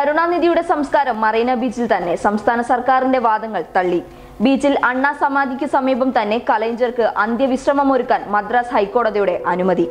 കരുണാനിധിയുടെ സംസ്കാരം മറീന ബീച്ചിൽ തന്നെ. സംസ്ഥാന സർക്കാരിന്റെ വാദങ്ങൾ തള്ളി. ബീച്ചിൽ അണ്ണാ സമാധിക്ക് സമീപം തന്നെ കലൈഞ്ചർക്ക് അന്ത്യവിശ്രമമൊരുക്കാൻ മദ്രാസ് ഹൈക്കോടതിയുടെ അനുമതി.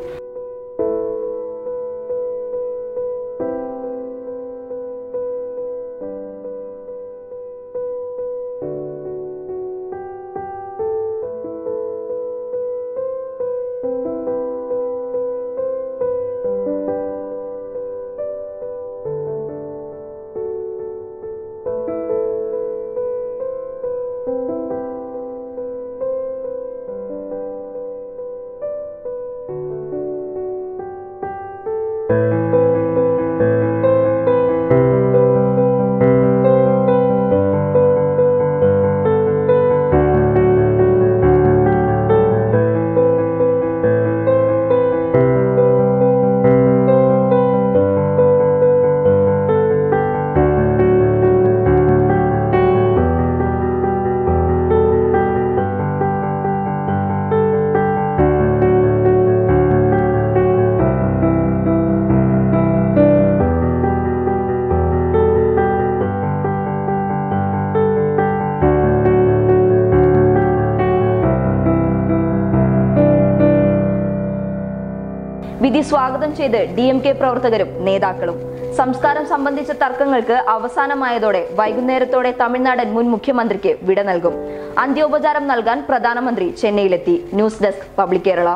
വിധി സ്വാഗതം ചെയ്ത് ഡി എം കെ പ്രവർത്തകരും നേതാക്കളും. സംസ്കാരം സംബന്ധിച്ച തർക്കങ്ങൾക്ക് അവസാനമായതോടെ വൈകുന്നേരത്തോടെ തമിഴ്നാടൻ മുൻ മുഖ്യമന്ത്രിക്ക് വിട നൽകും. അന്ത്യോപചാരം നൽകാൻ പ്രധാനമന്ത്രി ചെന്നൈയിലെത്തി. News desk public Kerala.